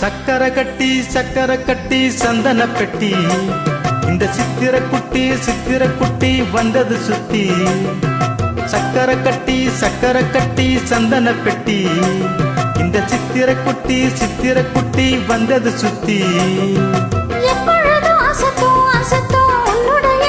சக்கரை கட்டி சக்கரை கட்டி சந்தன பெட்டி. இந்த சித்திர குட்டி சித்திர குட்டி வந்தது சுத்தி. சக்கரை கட்டி சக்கரை கட்டி சந்தன பெட்டி. இந்த சித்திர குட்டி சித்திர குட்டி வந்தது சுத்தி. எப்பொழுதும் அசத்தும் அசத்தும் உன்னுடைய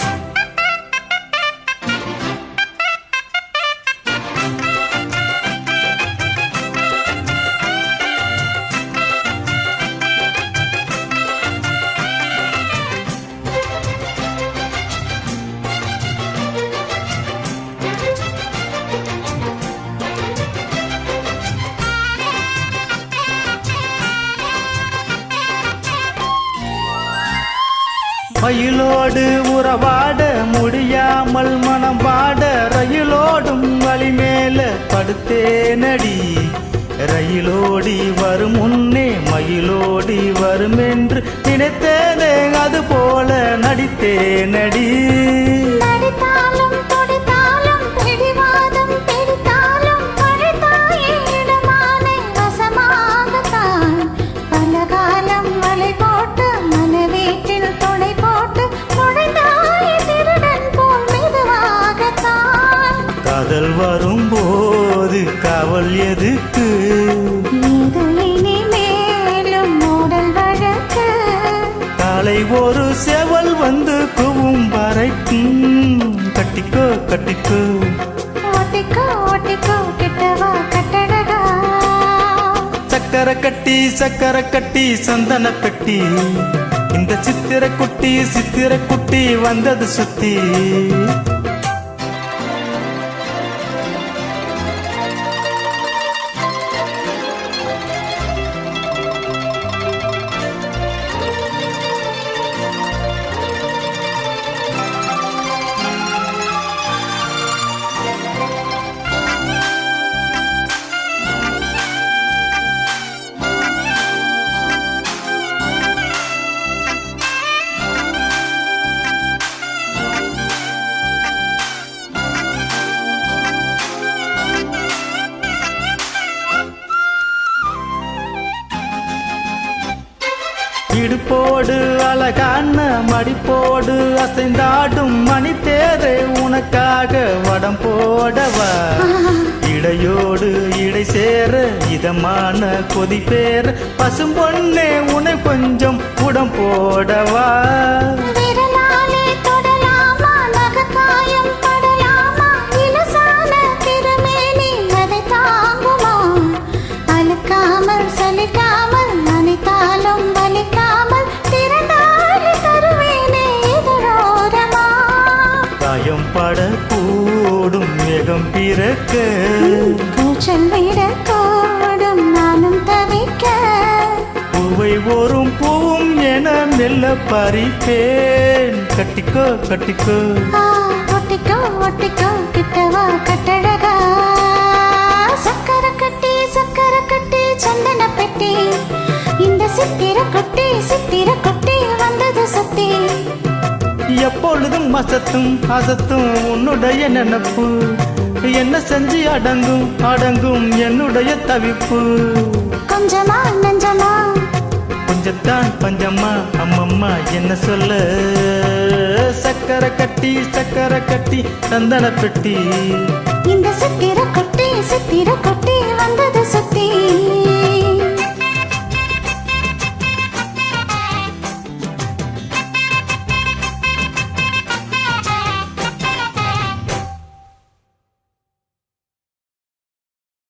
மயிலோடு உறவாட முடியாமல் மனம் பாட ரயிலோடும் வழிமேல படுத்தேனடி. ரயிலோடி வரும் முன்னே மயிலோடி வரும் என்று நினைத்தேனே அது போல நடித்தேனடி. நடி காதல் வரும்போது காவல் எதுக்கு? காலை ஒரு செவல் வந்து குவும் வரைக்கும் கட்டிக்கோ கட்டிக்கோ. ஒட்டிக்கோ ஒட்டிக்கோ கிட்டவா சக்கரை கட்டி சக்கரை கட்டி சந்தன பெட்டி. இந்த சித்திர குட்டி சித்திர குட்டி வந்தது சுத்தி. இடுப்போடு அழகான மடிப்போடு அசைந்தாடும் மணித்தேரே உனக்காக வடம் போடவா? இடையோடு இடை சேர இதமான கொதி பேர பசும்பொன்னே உனை கொஞ்சம் உடம் போடவா? படக்கூடும் மேகம் பிறக்க. கூச்சல் விடக்கூடும் நானும் தவிக்க. பூவை ஓரும் பூவும் என மெல்ல பறிப்பேன். கட்டிக்கோ கட்டிக்கோ. ஒட்டிக்கோ ஒட்டிக்கோ கிட்டவா கட்டழகா. சக்கரை கட்டி சக்கரை கட்டி சந்தன பெட்டி. இந்த சித்திர குட்டி சித்திர குட்டி வந்தது சுத்தி. எப்பொழுதும் அசத்தும் அசத்தும் உன்னுடைய நினப்பு. என்ன செஞ்சு அடங்கும் அடங்கும் என்னுடைய தவிப்பு. கொஞ்சமா நஞ்சமா? கொஞ்சத்தான் பஞ்சம்மா அம்மம்மா என்ன சொல்ல? சக்கரை கட்டி சக்கரை கட்டி சந்தன பெட்டி. இந்த சித்திர குட்டி சித்திர குட்டி